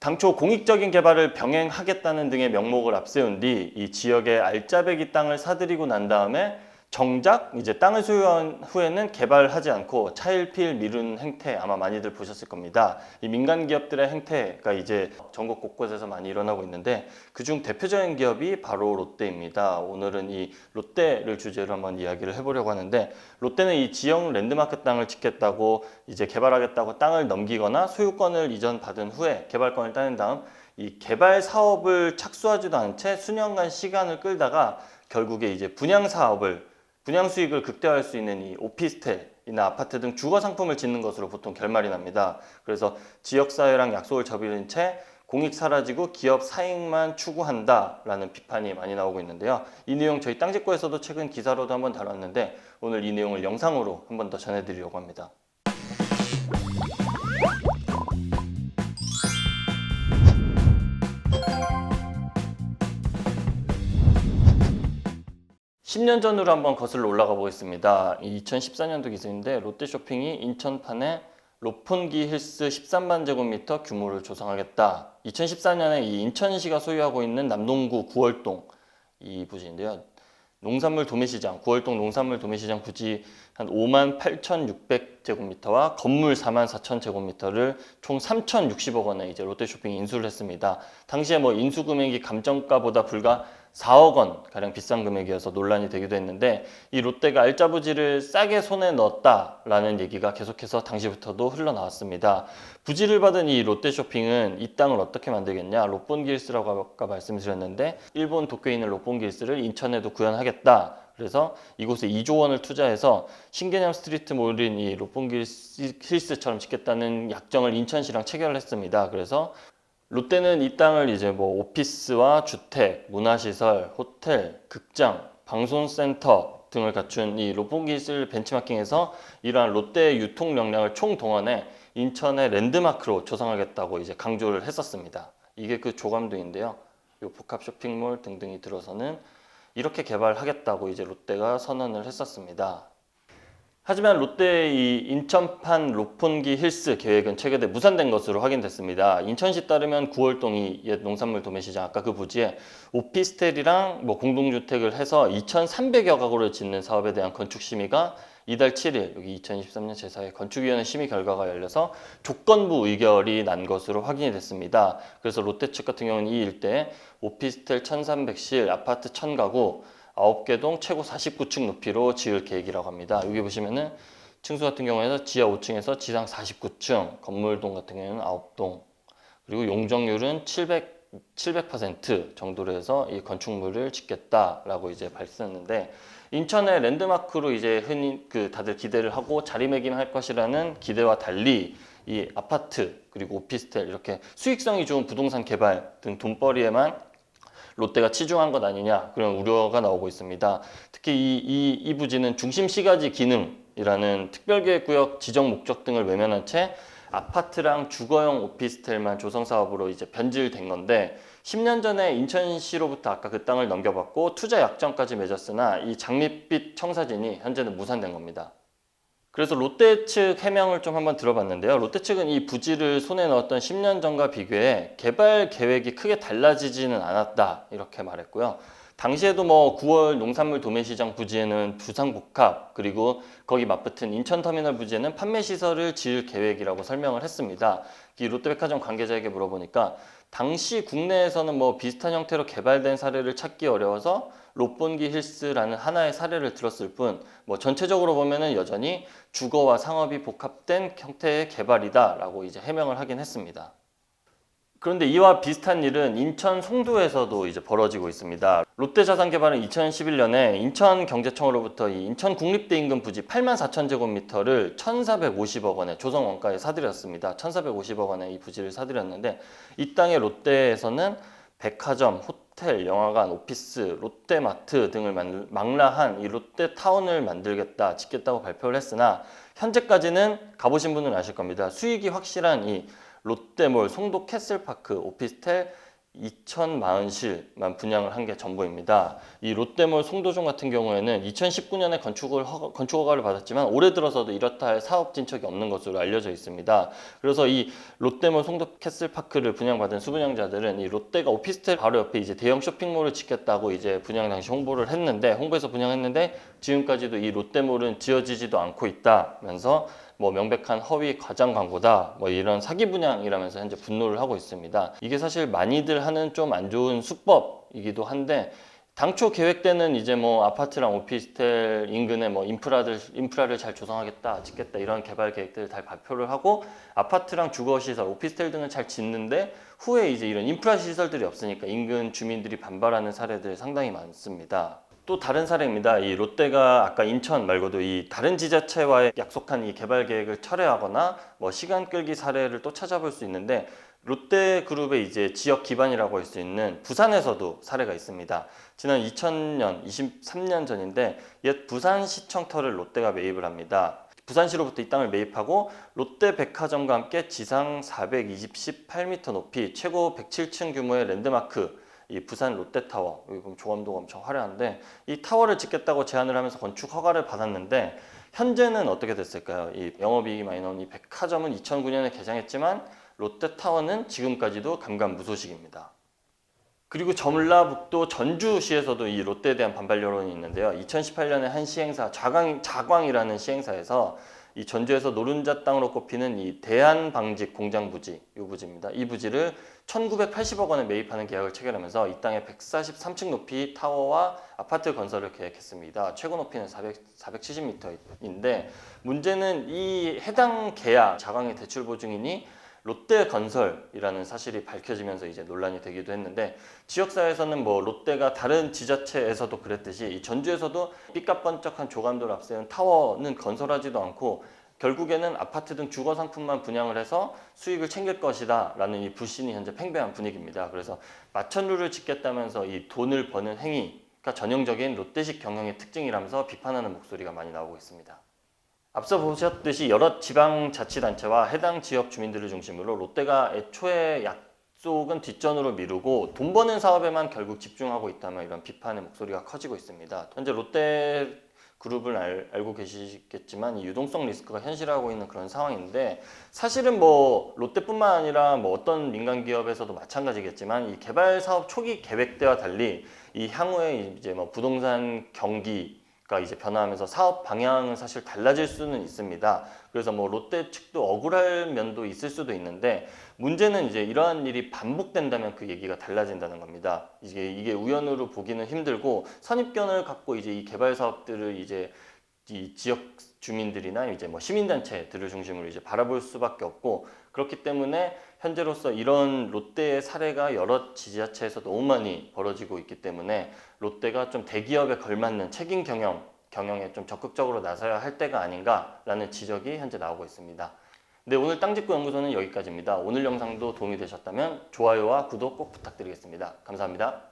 당초 공익적인 개발을 병행하겠다는 등의 명목을 앞세운 뒤 이 지역의 알짜배기 땅을 사들이고 난 다음에 정작 이제 땅을 소유한 후에는 개발하지 않고 차일피일 미루는 행태 아마 많이들 보셨을 겁니다. 이 민간 기업들의 행태가 이제 전국 곳곳에서 많이 일어나고 있는데 그중 대표적인 기업이 바로 롯데입니다. 오늘은 이 롯데를 주제로 한번 이야기를 해보려고 하는데 롯데는 이 지역 랜드마크 땅을 짓겠다고 이제 개발하겠다고 땅을 넘기거나 소유권을 이전받은 후에 개발권을 따낸 다음 이 개발 사업을 착수하지도 않은 채 수년간 시간을 끌다가 결국에 이제 분양 사업을 분양 수익을 극대화할 수 있는 이 오피스텔이나 아파트 등 주거 상품을 짓는 것으로 보통 결말이 납니다. 그래서 지역 사회랑 약속을 저버린 채 공익 사라지고 기업 사익만 추구한다라는 비판이 많이 나오고 있는데요. 이 내용 저희 땅집고에서도 최근 기사로도 한번 다뤘는데 오늘 이 내용을 영상으로 한번 더 전해드리려고 합니다. 십년 전으로 한번 거슬러 올라가 보겠습니다. 2014년도 기사인데 롯데쇼핑이 인천판에 로폰기 힐스 13만 제곱미터 규모를 조성하겠다. 2014년에 이 인천시가 소유하고 있는 남동구 구월동 이 부지인데요. 농산물 도매시장, 구월동 농산물 도매시장 부지 한 5만 8,600 제곱미터와 건물 4만 4천 제곱미터를 총 3,060억 원에 이제 롯데쇼핑이 인수를 했습니다. 당시에 뭐 인수 금액이 감정가보다 불과 4억 원 가량 비싼 금액이어서 논란이 되기도 했는데 이 롯데가 알짜 부지를 싸게 손에 넣었다라는 얘기가 계속해서 당시부터도 흘러나왔습니다. 부지를 받은 이 롯데 쇼핑은 이 땅을 어떻게 만들겠냐? 롯본길스라고 아까 말씀드렸는데 일본 도쿄에 있는 롯본길스를 인천에도 구현하겠다. 그래서 이곳에 2조 원을 투자해서 신개념 스트리트 몰인 이 롯본길스처럼 짓겠다는 약정을 인천시랑 체결을 했습니다. 그래서 롯데는 이 땅을 이제 뭐 오피스와 주택, 문화시설, 호텔, 극장, 방송센터 등을 갖춘 이 롯본기스를 벤치마킹해서 이러한 롯데의 유통 역량을 총동원해 인천의 랜드마크로 조성하겠다고 이제 강조를 했었습니다. 이게 그 조감도인데요. 요 복합 쇼핑몰 등등이 들어서는 이렇게 개발하겠다고 이제 롯데가 선언을 했었습니다. 하지만 롯데의 이 인천판 로폰기 힐스 계획은 최근에 무산된 것으로 확인됐습니다. 인천시 따르면 9월동이 옛 농산물 도매시장 아까 그 부지에 오피스텔이랑 뭐 공동주택을 해서 2,300여 가구를 짓는 사업에 대한 건축 심의가 이달 7일 여기 2023년 제4회 건축위원회 심의 결과가 열려서 조건부 의결이 난 것으로 확인이 됐습니다. 그래서 롯데 측 같은 경우는 이 일대에 오피스텔 1,300실, 아파트 1,000가구 9개 동 최고 49층 높이로 지을 계획이라고 합니다. 여기 보시면은 층수 같은 경우에는 지하 5층에서 지상 49층, 건물동 같은 경우에는 9동, 그리고 용적률은 700 700% 정도로 해서 이 건축물을 짓겠다라고 이제 발표했는데 인천의 랜드마크로 이제 흔히 그 다들 기대를 하고 자리매김할 것이라는 기대와 달리 이 아파트 그리고 오피스텔 이렇게 수익성이 좋은 부동산 개발 등 돈벌이에만 롯데가 치중한 것 아니냐 그런 우려가 나오고 있습니다. 특히 이, 이, 이 부지는 중심 시가지 기능이라는 특별계획구역 지정 목적 등을 외면한 채 아파트랑 주거용 오피스텔만 조성 사업으로 이제 변질된 건데 10년 전에 인천시로부터 아까 그 땅을 넘겨받고 투자 약정까지 맺었으나 이 장밋빛 청사진이 현재는 무산된 겁니다. 그래서 롯데 측 해명을 좀 한번 들어봤는데요. 롯데 측은 이 부지를 손에 넣었던 10년 전과 비교해 개발 계획이 크게 달라지지는 않았다 이렇게 말했고요. 당시에도 뭐 9월 농산물 도매시장 부지에는 부상복합 그리고 거기 맞붙은 인천터미널 부지에는 판매 시설을 지을 계획이라고 설명을 했습니다. 이 롯데백화점 관계자에게 물어보니까 당시 국내에서는 뭐 비슷한 형태로 개발된 사례를 찾기 어려워서 롯본기 힐스라는 하나의 사례를 들었을 뿐 뭐 전체적으로 보면은 여전히 주거와 상업이 복합된 형태의 개발이다라고 이제 해명을 하긴 했습니다. 그런데 이와 비슷한 일은 인천 송도에서도 이제 벌어지고 있습니다. 롯데자산개발은 2011년에 인천경제청으로부터 이 인천 국립대 인근 부지 8만 4천 제곱미터를 1,450억 원에 조성 원가에 사들였습니다. 1,450억 원에 이 부지를 사들였는데 이 땅에 롯데에서는 백화점, 호텔, 영화관, 오피스, 롯데마트 등을 만- 망라한 이 롯데타운을 만들겠다, 짓겠다고 발표를 했으나 현재까지는 가보신 분은 아실 겁니다. 수익이 확실한 이 롯데몰, 송도 캐슬파크, 오피스텔 2,040실만 분양을 한 게 전부입니다. 이 롯데몰 송도점 같은 경우에는 2019년에 건축을 허- 건축 허가를 받았지만 올해 들어서도 이렇다 할 사업 진척이 없는 것으로 알려져 있습니다. 그래서 이 롯데몰 송도 캐슬파크를 분양받은 수분양자들은 이 롯데가 오피스텔 바로 옆에 이제 대형 쇼핑몰을 짓겠다고 이제 분양 당시 홍보를 했는데 홍보해서 분양했는데 지금까지도 이 롯데몰은 지어지지도 않고 있다면서 뭐 명백한 허위 과장 광고다 뭐 이런 사기 분양이라면서 현재 분노를 하고 있습니다. 이게 사실 많이들 하는 좀 안 좋은 수법이기도 한데 당초 계획되는 이제 뭐 아파트랑 오피스텔 인근에 뭐 인프라들 인프라를 잘 조성하겠다 짓겠다 이런 개발 계획들을 잘 발표를 하고 아파트랑 주거 시설 오피스텔 등을 잘 짓는데 후에 이제 이런 인프라 시설들이 없으니까 인근 주민들이 반발하는 사례들 상당히 많습니다. 또 다른 사례입니다. 이 롯데가 아까 인천 말고도 이 다른 지자체와의 약속한 이 개발 계획을 철회하거나 뭐 시간 끌기 사례를 또 찾아볼 수 있는데 롯데그룹의 이제 지역 기반이라고 할 수 있는 부산에서도 사례가 있습니다. 지난 2000년, 23년 전인데 옛 부산시청터를 롯데가 매입을 합니다. 부산시로부터 이 땅을 매입하고 롯데백화점과 함께 지상 428m 높이 최고 107층 규모의 랜드마크 이 부산 롯데타워 여기 조감도가 엄청 화려한데 이 타워를 짓겠다고 제안을 하면서 건축 허가를 받았는데 현재는 어떻게 됐을까요? 이 영업이익이 많이 나온 이 백화점은 2009년에 개장했지만 롯데타워는 지금까지도 감감무소식입니다. 그리고 전라북도 전주시에서도 이 롯데에 대한 반발 여론이 있는데요. 2018년에 한 시행사 자광 자광이라는 시행사에서 이 전주에서 노른자 땅으로 꼽히는 이 대한 방직 공장 부지 이 부지입니다. 이 부지를 1,980억 원에 매입하는 계약을 체결하면서 이 땅에 143층 높이 타워와 아파트 건설을 계획했습니다. 최고 높이는 400, 470m인데 문제는 이 해당 계약 자광의 대출 보증인이 롯데건설이라는 사실이 밝혀지면서 이제 논란이 되기도 했는데 지역사회에서는 뭐 롯데가 다른 지자체에서도 그랬듯이 이 전주에서도 삐까번쩍한 조감도를 앞세운 타워는 건설하지도 않고 결국에는 아파트 등 주거 상품만 분양을 해서 수익을 챙길 것이다 라는 이 불신이 현재 팽배한 분위기입니다. 그래서 마천루를 짓겠다면서 이 돈을 버는 행위가 전형적인 롯데식 경영의 특징이라면서 비판하는 목소리가 많이 나오고 있습니다. 앞서 보셨듯이 여러 지방자치단체와 해당 지역 주민들을 중심으로 롯데가 애초에 약속은 뒷전으로 미루고 돈 버는 사업에만 결국 집중하고 있다면 이런 비판의 목소리가 커지고 있습니다. 현재 롯데 그룹을 알, 알고 계시겠지만 이 유동성 리스크가 현실화하고 있는 그런 상황인데 사실은 뭐 롯데뿐만 아니라 뭐 어떤 민간 기업에서도 마찬가지겠지만 이 개발 사업 초기 계획 때와 달리 이 향후에 이제 뭐 부동산 경기 가 이제 변화하면서 사업 방향은 사실 달라질 수는 있습니다. 그래서 뭐 롯데 측도 억울할 면도 있을 수도 있는데 문제는 이제 이러한 일이 반복된다면 그 얘기가 달라진다는 겁니다. 이게 이게 우연으로 보기는 힘들고 선입견을 갖고 이제 이 개발 사업들을 이제 이 지역 주민들이나 이제 뭐 시민단체들을 중심으로 이제 바라볼 수밖에 없고 그렇기 때문에 현재로서 이런 롯데의 사례가 여러 지자체에서 너무 많이 벌어지고 있기 때문에 롯데가 좀 대기업에 걸맞는 책임 경영 경영에 좀 적극적으로 나서야 할 때가 아닌가라는 지적이 현재 나오고 있습니다. 네, 오늘 땅짓구 연구소는 여기까지입니다. 오늘 영상도 도움이 되셨다면 좋아요와 구독 꼭 부탁드리겠습니다. 감사합니다.